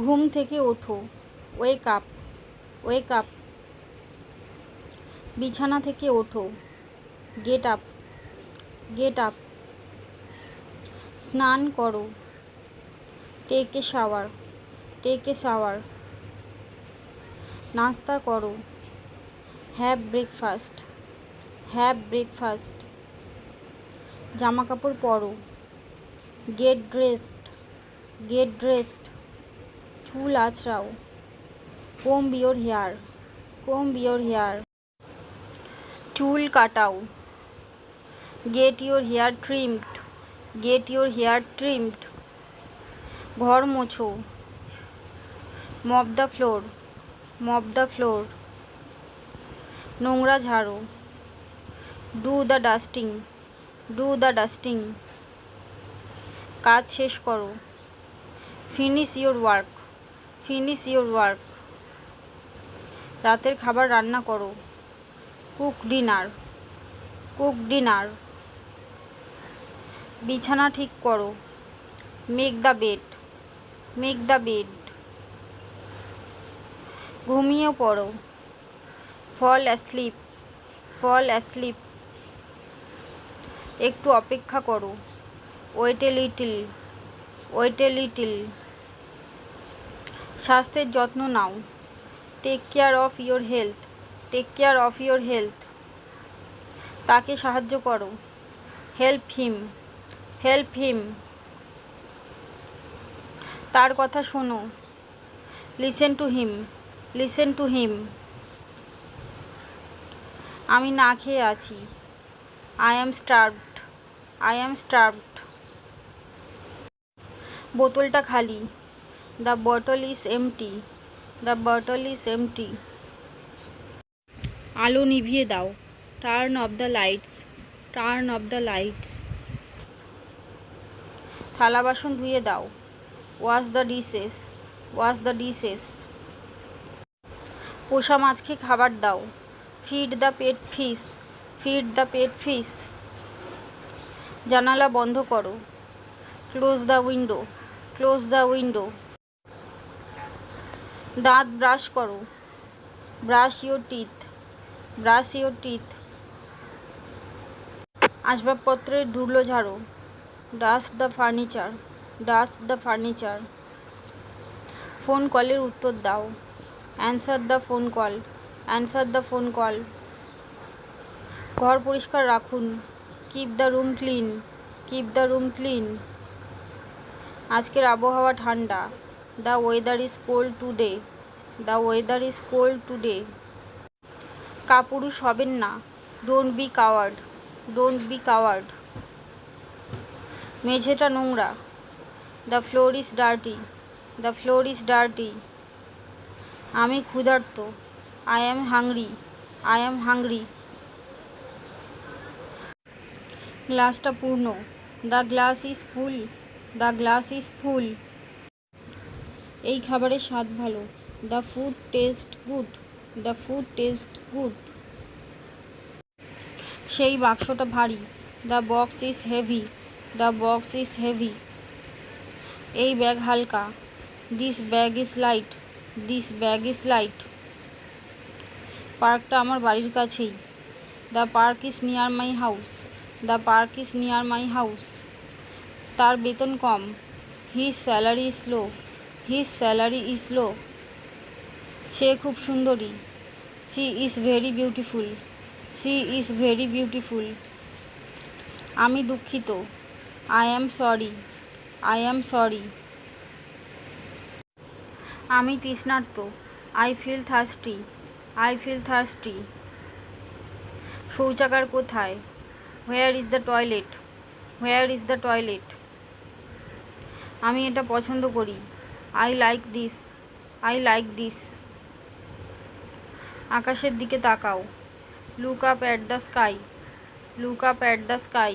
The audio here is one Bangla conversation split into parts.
ঘুম থেকে ওঠো। ওয়েক আপ ওয়েক আপ বিছানা থেকে ওঠো। গেট আপ গেট আপ স্নান করো। টেক শাওয়ার টেক শাওয়ার নাস্তা করো। হ্যাভ ব্রেকফাস্ট হ্যাভ ব্রেকফাস্ট জামা কাপড় পরো। গেট ড্রেসড গেট ড্রেসড চুল আঁচড়াও কোম বিওর হেয়ার, কোম বিওর হেয়ার। চুল কাটাও। Get your hair trimmed get your hair trimmed ঘর মোছো। Mop the floor mop the floor নোংরা ঝাড়ো। Do the dusting do the dusting কাজ শেষ করো। Finish your work finish your work. রাতের খাবার রান্না করো। Cook dinner. Cook dinner. বিছানা ঠিক করো। Make the bed. Make the bed. ঘুমিয়ে পড়ো। Fall asleep. Fall asleep. একটু অপেক্ষা করো। Wait a little. Wait a little. স্বাস্থ্যের যত্ন নাও। Take care of your health take care of your health তাকে সাহায্য করো। হেল্প হিম হেল্প হিম তার কথা শোনো। Listen to him listen to him আমি না খেয়ে আছি। I am starved I am starved বোতলটা খালি। The bottle is empty the bottle is empty আলো নিভিয়ে দাও। Turn off the lights turn off the lights থালা বাসন ধুয়ে দাও। Wash the dishes wash the dishes পোষা মাছকে খাবার দাও। Feed the pet fish feed the pet fish জানালা বন্ধ করো। Close the window close the window দাঁত ব্রাশ করো। Brush your teeth brush your teeth আসবাবপত্রের ধুলো ঝাড়ো। Dust the furniture dust the furniture phone কলের উত্তর দাও। Answer the phone call answer the phone call ঘর পরিষ্কার রাখুন। Keep the room clean keep the room clean আজকের আবহাওয়া ঠান্ডা। The weather is cold today the weather is cold today কাপুরুষ হবেন না। Don't be coward don't be coward মেঝেটা নোংরা। The floor is dirty the floor is dirty আমি ক্ষুধার্ত। I am hungry I am hungry গ্লাসটা পূর্ণ। The glass is full the glass is full এই খাবারের স্বাদ ভালো। The food taste good the food taste good সেই বাক্সটা ভারী। The box is heavy the box is heavy এই ব্যাগ হালকা। This bag is light this bag is light পার্কটা আমার বাড়ির কাছেই। The park is near my house the park is near my house তার বেতন কম। His salary is low his salary is low সে খুব সুন্দরী। She is very beautiful she is very beautiful আমি দুঃখিত। I am sorry I am sorry আমি তৃষ্ণার্ত। I feel thirsty I feel thirsty শৌচাগার কোথায়? Where is the toilet where is the toilet আমি এটা পছন্দ করি। I like this I like this আকাশের দিকে তাকাও। Look up at the sky look up at the sky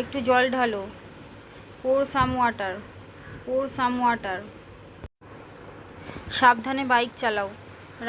একটু জল ঢালো। Pour some water pour some water সাবধানে বাইক চালাও।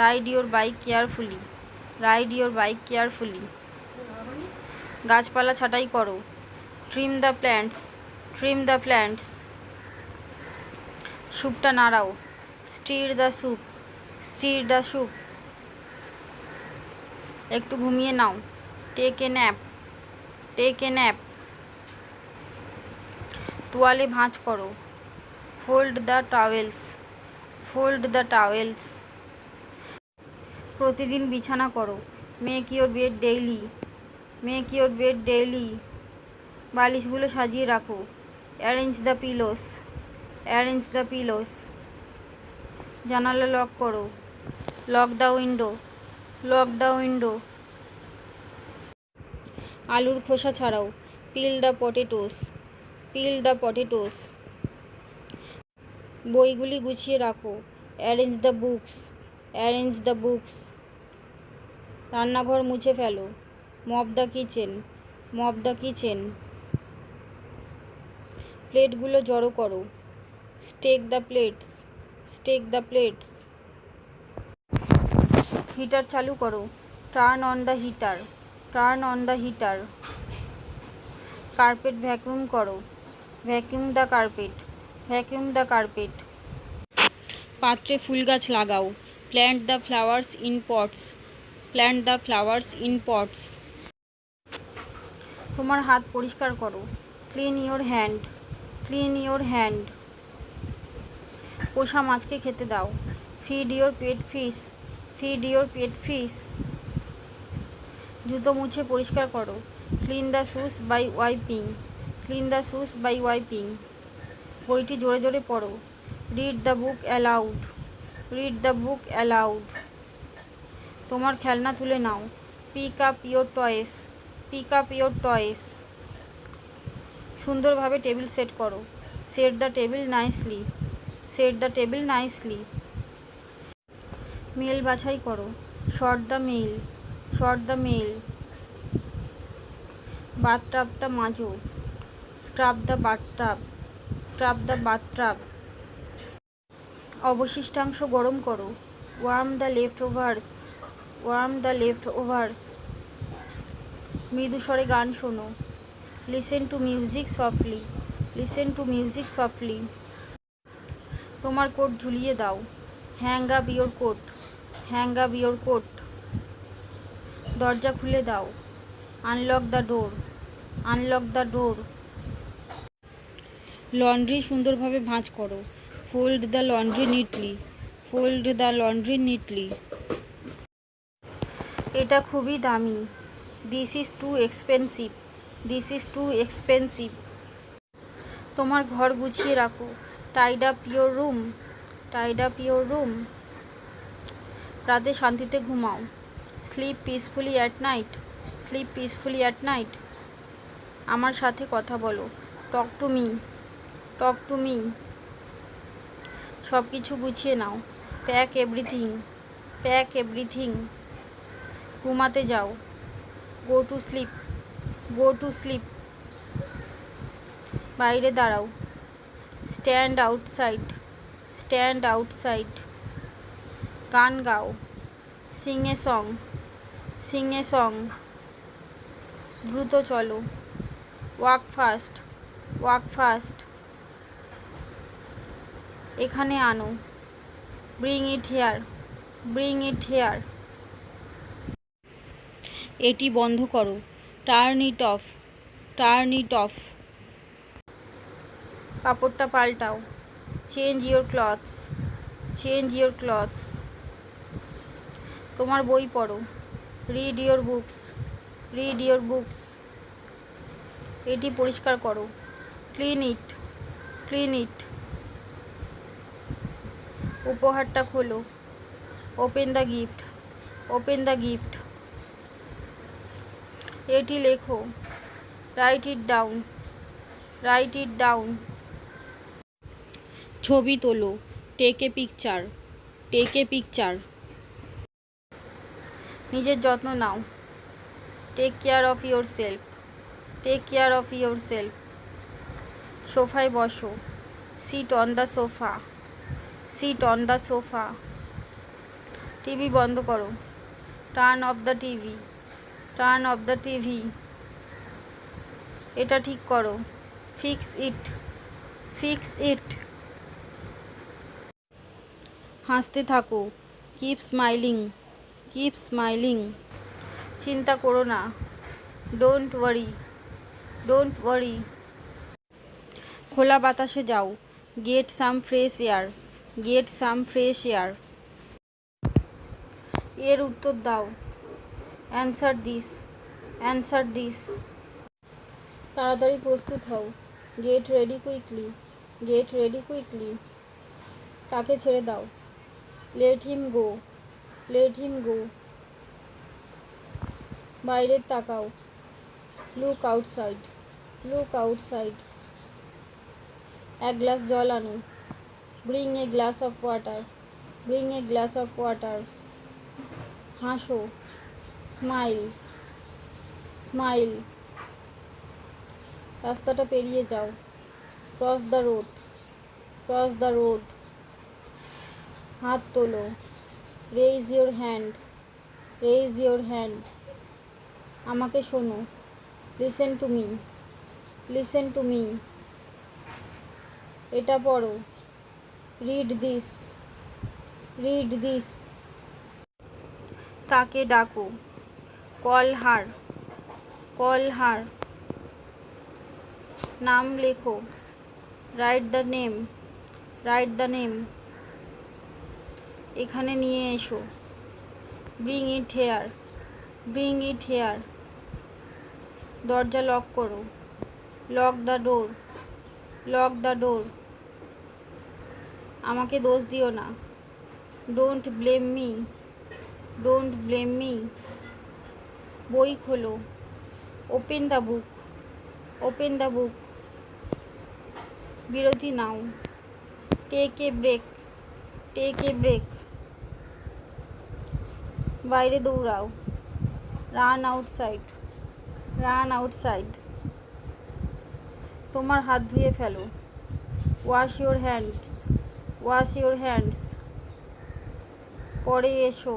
Ride your bike carefully ride your bike carefully গাছপালা ছাঁটাই করো। Trim the plants trim the plants স্যুপটা নাড়াও। Stir the soup stir the soup একটু ঘুমিয়ে নাও। Take a nap take a nap তোয়ালে ভাঁজ করো। Fold the towels fold the towels প্রতিদিন বিছানা করো। Make your bed daily make your bed daily বালিশগুলো সাজিয়ে রাখো। Arrange the pillows arrange the pillows. জানালা লক করো। Lock the window. Lock the window. আলুর খোসা ছাড়াও। Peel the potatoes. Peel the potatoes. বইগুলি গুছিয়ে রাখো। Arrange the books. Arrange the books. রান্নাঘর মুছে ফেলো। Mop the kitchen. Mop the kitchen. প্লেটগুলো জড়ো করো। Stack the plates stack the plates heater চালু করো। Turn on the heater turn on the heater carpet vacuum করো। Vacuum the carpet vacuum the carpet পাত্রে ফুল গাছ লাগাও। Plant the flowers in pots plant the flowers in pots তোমার হাত পরিষ্কার করো। Clean your hand clean your hand পোষা মাছকে খেতে দাও। Feed your pet fish feed your pet fish জুতো মুছে পরিষ্কার করো। Clean the shoes by wiping clean the shoes by wiping বইটি জোরে জোরে পড়ো। Read the book aloud read the book aloud তোমার খেলনা তুলে নাও। Pick up your toys pick up your toys সুন্দরভাবে টেবিল সেট করো। Set the table nicely set the table nicely mail বাছাই করো। Sort the mail sort the mail বাথটাবটা মাজো। Scrub the bathtub scrub the bathtub অবশিষ্টাংশ গরম করো। Warm the leftovers warm the leftovers মৃদু স্বরে গান শোনো। Listen to music softly listen to music softly তোমার কোট ঝুলিয়ে দাও। Hang up your coat hang up your coat. দরজা খুলে দাও। Unlock the door, unlock the door. Laundry সুন্দরভাবে ভাঁজ করো। Fold the laundry neatly, fold the laundry neatly. এটা খুবই দামি। This is too expensive this is too expensive তোমার ঘর গুছিয়ে রাখো। Tidy up your room tidy up your room রাতে শান্তিতে ঘুমাও। Sleep peacefully at night sleep peacefully at night আমার সাথে কথা বলো। Talk to me talk to me সব কিছু গুছিয়ে নাও। প্যাক এভরিথিং প্যাক এভরিথিং ঘুমাতে যাও। Go to sleep go to sleep বাইরে দাঁড়াও। স্ট্যান্ড আউটসাইড স্ট্যান্ড আউটসাইড গান গাও। Sing a song sing a song দ্রুত চলো। ওয়াক ফাস্ট ওয়াক ফাস্ট এখানে আনো। Bring it here bring it here এটি বন্ধ করো। Turn it off turn it off কাপড়টা পাল্টাও। Change your clothes change your clothes তোমার বই পড়ো। Read your books read your books এটি পরিষ্কার করো। ক্লিন ইট ক্লিন ইট উপহারটা খোলো। Open the gift open the gift এটি লেখো। Write it down write it down ছবি তোলো। Take a picture take a picture নিজের যত্ন নাও। Take care of yourself take care of yourself সোফায় বসো। Sit on the sofa sit on the sofa TV বন্ধ করো। Turn off the TV turn off the TV এটা ঠিক করো। ফিক্স ইট ফিক্স ইট হাসতে থাকো। কিপ স্মাইলিং কিপ স্মাইলিং চিন্তা করো না। ডোন্ট ওয়ারি ডোন্ট ওয়ারি খোলা বাতাসে যাও। Get some fresh air get some fresh air এর উত্তর দাও। অ্যান্সার দিস অ্যান্সার দিস তাড়াতাড়ি প্রস্তুত হও। Get ready quickly get ready quickly তাকে ছেড়ে দাও। Let him go let him go বাইরের তাকাও। লুক আউটসাইড লুক আউটসাইড এক গ্লাস জল আনো। Bring a glass of water bring a glass of water হাসো। স্মাইল স্মাইল রাস্তাটা পেরিয়ে যাও। Cross the road cross the road হাত তোলো। Raise your hand raise your hand আমাকে শোনো। Listen to me listen to me এটা পড়ো। রিড দিস রিড দিস তাকে ডাকো। Call her. Call her. নাম লেখো। Write the name write the name এখানে নিয়ে এসো। Bring it here bring it here দরজা লক করো। Lock the door lock the door আমাকে দোষ দিও না। Don't blame me don't blame me বই খোলো। Open the book open the book বিরতি নাও। Take a break take a break বাইরে দৌড়াও। রান আউটসাইড রান আউটসাইড তোমার হাত ধুয়ে ফেলো। Wash your hands wash your hands পরে এসো।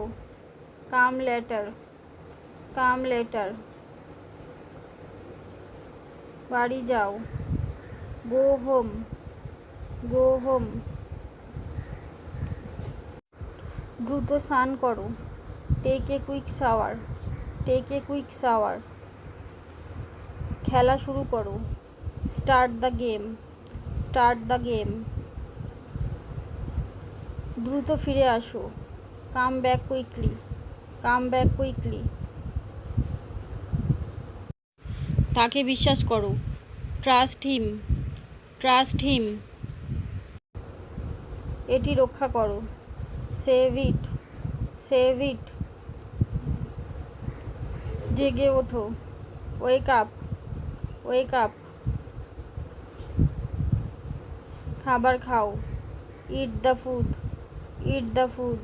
কাম লেটার কাম লেটার বাড়ি যাও। গো হোম গো হোম দ্রুত স্নান করো। Take a quick shower take a quick shower খেলা শুরু করো। Start the game start the game দ্রুত ফিরে আসো। Come back quickly come back quickly তাকে বিশ্বাস করো। ট্রাস্ট হিম ট্রাস্ট হিম এটি রক্ষা করো। সেভ ইট সেভ ইট জেগে ওঠো। ওয়েক আপ ওয়েক আপ খাবার খাও। Eat the food eat the food